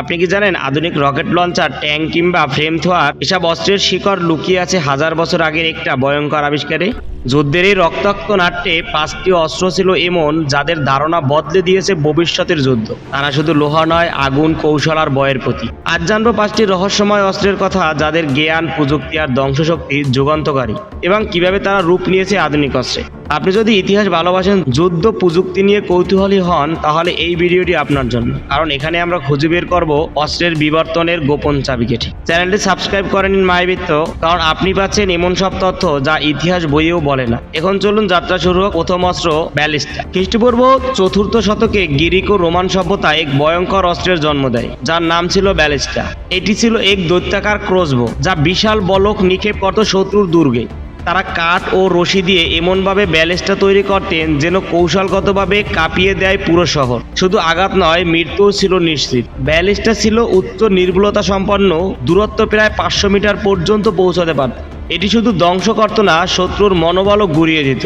আপনি কি জানেন, আধুনিক রকেট লঞ্চার, ট্যাঙ্ক কিংবা ফ্রেম থোয়ার এসব অস্ত্রের শিকড় লুকিয়ে আছে হাজার বছর আগের একটা ভয়ঙ্কর আবিষ্কারে? যুদ্ধের এই রক্তাক্ত নাট্যে পাঁচটি অস্ত্র ছিল এমন যাদের ধারণা বদলে দিয়েছে ভবিষ্যতের যুদ্ধ। তারা শুধু লোহা নয়, আগুন, কৌশল আর বয়ের প্রতি। আজ জানব পাঁচটি রহস্যময় অস্ত্রের কথা যাদের জ্ঞান, প্রযুক্তি আর ধ্বংসশক্তি যুগান্তকারী এবং কীভাবে তারা রূপ নিয়েছে আধুনিক অস্ত্রে। আপনি যদি ইতিহাস ভালোবাসেন, যুদ্ধ প্রযুক্তি নিয়ে কৌতূহলী হন, তাহলে এই ভিডিওটি আপনার জন্য। কারণ এখানে আমরা খুঁজে বের করব অস্ত্রের বিবর্তনের গোপন চাবিকাঠি। চ্যানেলটি সাবস্ক্রাইব করে নিন মায়াবৃত্ত, কারণ আপনি পাচ্ছেন এমন সব তথ্য যা ইতিহাস বইয়েও বলে না। এখন চলুন যাত্রা শুরু হোক প্রথম অস্ত্র ব্যালিস্টা খ্রিস্টপূর্ব চতুর্থ শতকে গিরিক ও রোমান সভ্যতা এক ভয়ঙ্কর অস্ত্রের জন্ম দেয়, যার নাম ছিল ব্যালিস্টা এটি ছিল এক দৈত্যাকার ক্রোসবো যা বিশাল বলক নিক্ষেপ করত শত্রুর দুর্গে। তারা কাঠ ও রশি দিয়ে এমনভাবে ব্যালেস্টা তৈরি করতেন যেন কৌশলগতভাবে কাঁপিয়ে দেয় পুরো শহর। শুধু আঘাত নয়, মৃত্যুও ছিল নিশ্চিত। ব্যালিস্টা ছিল উচ্চ নির্ভুলতা সম্পন্ন, দূরত্ব প্রায় পাঁচশো মিটার পর্যন্ত পৌঁছাতে পারত। এটি শুধু ধ্বংস করত না, শত্রুর মনোবলও গুড়িয়ে দিত।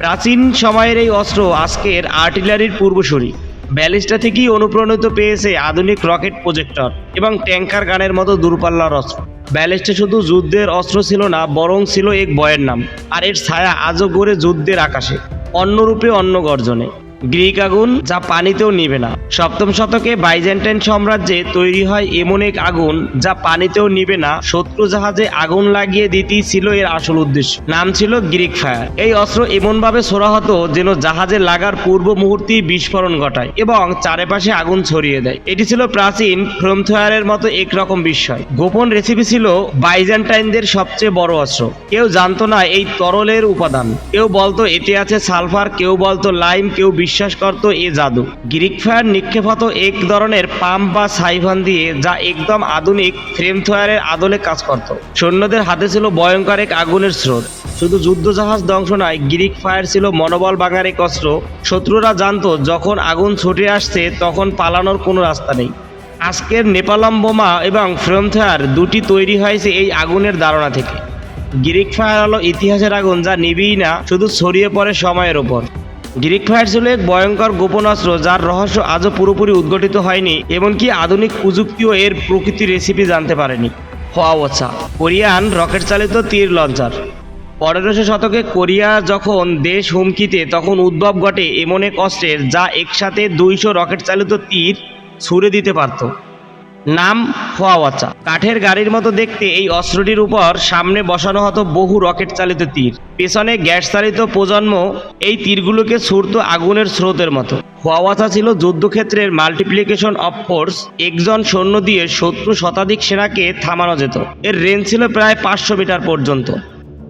প্রাচীন সময়ের এই অস্ত্র আজকের আর্টিলারির পূর্বসূরি। ব্যালিস্টা থেকেই অনুপ্রাণিত পেয়েছে আধুনিক রকেট প্রজেক্টর এবং ট্যাঙ্কার গানের মতো দূরপাল্লার অস্ত্র। ব্যালিস্টা শুধু যুদ্ধের অস্ত্র ছিল না, বরং ছিল এক বয়ের নাম। আর এর ছায়া আজও গড়ে যুদ্ধের আকাশে, অন্যরূপে অন্য গর্জনে গ্রিক আগুন যা পানিতেও নিবে না। সপ্তম শতকে বাইজেন্টাইন সাম্রাজ্যে তৈরি হয় এমন এক আগুন যা পানিতেও নিবে না, শত্রু জাহাজে আগুন লাগিয়ে দিতেই ছিল এর আসল উদ্দেশ্য। নাম ছিল গ্রিক ফায়ার। এই অস্ত্র এমনভাবে ছোড়া হতো যেন জাহাজে লাগার পূর্ব মুহূর্তেই বিস্ফোরণ ঘটায় এবং চারপাশে আগুন ছড়িয়ে দেয়। এটি ছিল প্রাচীন ফ্রমথয়ারের মতো একরকম বিস্ময়। গোপন রেসিপি ছিল বাইজেন্টাইনদের সবচেয়ে বড় অস্ত্র। কেউ জানতো না এই তরলের উপাদান। কেউ বলতো এতে আছে সালফার, কেউ বলতো লাইম, কেউ বিশ্বাস করত এ জাদু। গ্রিক ফায়ার নিক্ষেপ হতো এক ধরনের পাম্প বা সাইভান দিয়ে, যা একদম আধুনিক ফ্রেম থয়ারের আদলে কাজ করত। সৈন্যদের হাতে ছিল ভয়ঙ্কর এক আগুনের স্রোত। শুধু যুদ্ধজাহাজ ধ্বংস নয়, গ্রিক ফায়ার ছিল মনোবল ভাঙার এক অস্ত্র। শত্রুরা জানত, যখন আগুন ছুটে আসছে, তখন পালানোর কোনো রাস্তা নেই। আজকের নেপালম বোমা এবং ফ্রেমথয়ার দুটি তৈরি হয়েছে এই আগুনের ধারণা থেকে। গ্রিক ফায়ার হলো ইতিহাসের আগুন, যা নিবিই না, শুধু ছড়িয়ে পড়ে সময়ের ওপর। গ্রিক ফায়ার ছিল এক ভয়ঙ্কর গোপন অস্ত্র যার রহস্য আজও পুরোপুরি উদ্ঘটিত হয়নি, এমনকি আধুনিক প্রযুক্তিও এর প্রকৃতি রেসিপি জানতে পারেনি। হওয়া কোরিয়ান রকেট চালিত তীর লঞ্চার। পনেরোশো শতকে কোরিয়া যখন দেশ হুমকিতে, তখন উদ্ভব ঘটে এমন এক অস্ত্রের যা একসাথে দুইশো রকেট চালিত তীর ছুড়ে দিতে পারত। নাম ফোয়াওয়াচা। কাঠের গাড়ির মতো দেখতে এই অস্ত্রটির উপর সামনে বসানো হতো বহু রকেট চালিত তীর। পেছনে গ্যাস চালিত প্রজন্ম এই তীরগুলোকে ছুড়ত আগুনের স্রোতের মতো। ফোয়াওয়াচা ছিল যুদ্ধক্ষেত্রের মাল্টিপ্লিকেশন অফ ফোর্স একজন সৈন্য দিয়ে শত্রু শতাধিক সেনাকে থামানো যেত। এর রেঞ্জ ছিল প্রায় পাঁচশো মিটার পর্যন্ত।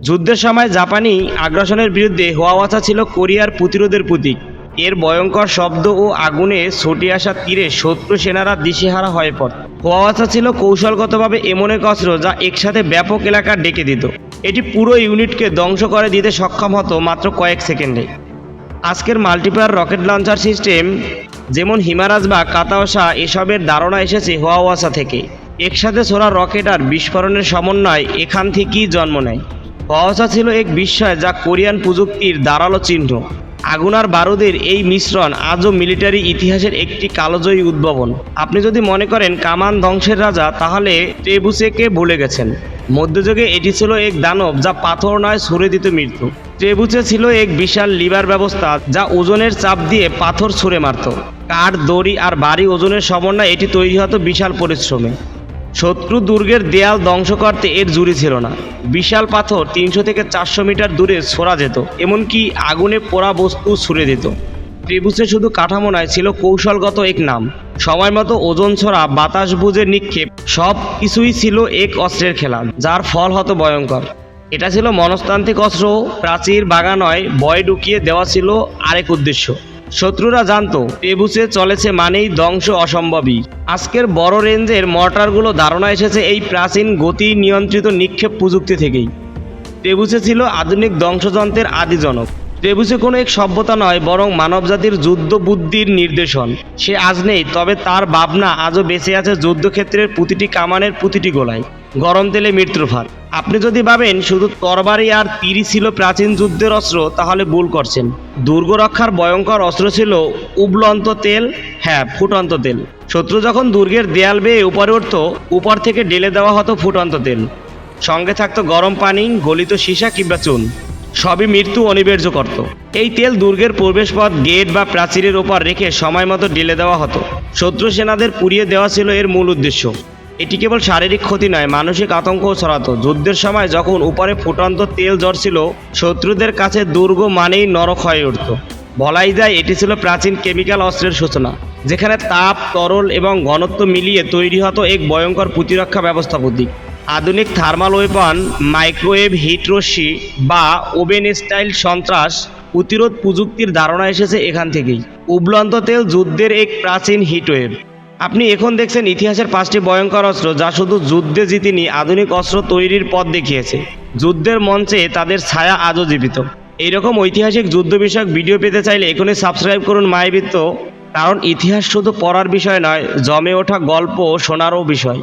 যুদ্ধের সময় জাপানি আগ্রাসনের বিরুদ্ধে হোয়াওয়াচা ছিল কোরিয়ার প্রতিরোধের প্রতীক। এর ভয়ঙ্কর শব্দ ও আগুনে ছুটে আসা তীরে শত্রু সেনারা দিশেহারা হয়ে পড়ে। হোয়াওয়াচা ছিল কৌশলগতভাবে এমন এক অস্ত্র যা একসাথে ব্যাপক এলাকা ডেকে দিত। এটি পুরো ইউনিটকে ধ্বংস করে দিতে সক্ষম হতো মাত্র কয়েক সেকেন্ডে। আজকের মাল্টিপ্লায়ার রকেট লঞ্চার সিস্টেম, যেমন হিমারাজ বা কাতাওসা, এসবের ধারণা এসেছে হোয়াওয়াসা থেকে। একসাথে ছোড়া রকেট আর বিস্ফোরণের সমন্বয় এখান থেকেই জন্ম নেয়। হোয়াওয়াসা ছিল এক বিস্ময় যা কোরিয়ান প্রযুক্তির দাঁড়াল চিহ্ন। আগুন আর বারুদের এই মিশ্রণ আজও মিলিটারি ইতিহাসের একটি কালোজয়ী উদ্ভাবন। আপনি যদি মনে করেন কামান ধ্বংসের রাজা, তাহলে ট্রেবুসেকে ভুলে গেছেন। মধ্যযুগে এটি ছিল এক দানব যা পাথর নয়, ছুড়ে দিত মৃত্যু। ট্রেবুচে ছিল এক বিশাল লিভার ব্যবস্থা যা ওজনের চাপ দিয়ে পাথর ছুঁড়ে মারত। কাঠ, দড়ি আর ভারী ওজনের সমন্বয়ে এটি তৈরি হতো বিশাল পরিশ্রমে। শত্রু দুর্গের দেয়াল ধ্বংস করতে এর জুড়ি ছিল না। বিশাল পাথর তিনশো থেকে চারশো মিটার দূরে ছোড়া যেত, এমনকি আগুনে পোড়া বস্তু ছুড়ে দিত। ত্রিভুজে শুধু কাঠামো নয়, ছিল কৌশলগত এক নাম। সময় মতো ওজন ছড়া, বাতাস বুঝে নিক্ষেপ, সব কিছুই ছিল এক অস্ত্রের খেলা, যার ফল হতো ভয়ঙ্কর। এটা ছিল মনস্তান্ত্রিক অস্ত্র, প্রাচীর বাগা নয়, বয় ঢুকিয়ে দেওয়া ছিল আরেক উদ্দেশ্য। শত্রুরা জানত টেবুসে চলেছে মানেই ধ্বংস অসম্ভবই। আজকের বড় রেঞ্জের মর্টারগুলো ধারণা এসেছে এই প্রাচীন গতি নিয়ন্ত্রিত নিক্ষেপ প্রযুক্তি থেকেই। টেবুসে ছিল আধুনিক ধ্বংসযন্ত্রের আদিজনক। ত্রেবুসে কোনো এক সভ্যতা নয়, বরং মানবজাতির যুদ্ধ বুদ্ধির নির্দেশন। সে আজ নেই, তবে তার ভাবনা আজও বেঁচে আছে যুদ্ধক্ষেত্রের প্রতিটি কামানের প্রতিটি গোলায়। গরম তেলে মৃত্যুর ফাঁদ আপনি যদি ভাবেন শুধু তরবারি আর তীরই ছিল প্রাচীন যুদ্ধের অস্ত্র, তাহলে ভুল করছেন। দুর্গ রক্ষার ভয়ঙ্কর অস্ত্র ছিল উবলন্ত তেল হ্যাঁ ফুটন্ত তেল। শত্রু যখন দুর্গের দেয়াল বেয়ে উপরে উঠত, উপর থেকে ঢেলে দেওয়া হতো ফুটন্ত তেল। সঙ্গে থাকতো গরম পানি, গলিত সীসা কিংবা চুন। সবই মৃত্যু অনিবার্য করত। এই তেল দুর্গের প্রবেশপথ, গেট বা প্রাচীরের ওপর রেখে সময় মতো ঢেলে দেওয়া হতো। শত্রু সেনাদের পুড়িয়ে দেওয়া ছিল এর মূল উদ্দেশ্য। এটি কেবল শারীরিক ক্ষতি নয়, মানসিক আতঙ্কও ছড়াতো। যুদ্ধের সময় যখন উপরে ফুটন্ত তেল ঝরছিল, শত্রুদের কাছে দুর্গ মানেই নরক হয়ে উঠত। বলাই যায়, এটি ছিল প্রাচীন কেমিক্যাল অস্ত্রের সূচনা, যেখানে তাপ, তরল এবং ঘনত্ব মিলিয়ে তৈরি হতো এক ভয়ঙ্কর প্রতিরক্ষা ব্যবস্থা প্রতীক আধুনিক থার্মাল ওয়েপন, মাইক্রোওয়েভ হিট রশ্মি বা ওভেন স্টাইল সন্ত্রাস প্রতিরোধ প্রযুক্তির ধারণা এসেছে এখান থেকেই। উবলন্ত তেল যুদ্ধের এক প্রাচীন হিটওয়েভ। আপনি এখন দেখছেন ইতিহাসের পাঁচটি ভয়ঙ্কর অস্ত্র যা শুধু যুদ্ধে জিতিনি, আধুনিক অস্ত্র তৈরির পথ দেখিয়েছে। যুদ্ধের মঞ্চে তাদের ছায়া আজও জীবিত। এইরকম ঐতিহাসিক যুদ্ধ বিষয়ক ভিডিও পেতে চাইলে এখনই সাবস্ক্রাইব করুন মায়াবৃত্ত, কারণ ইতিহাস শুধু পড়ার বিষয় নয়, জমে ওঠা গল্প শোনারও বিষয়।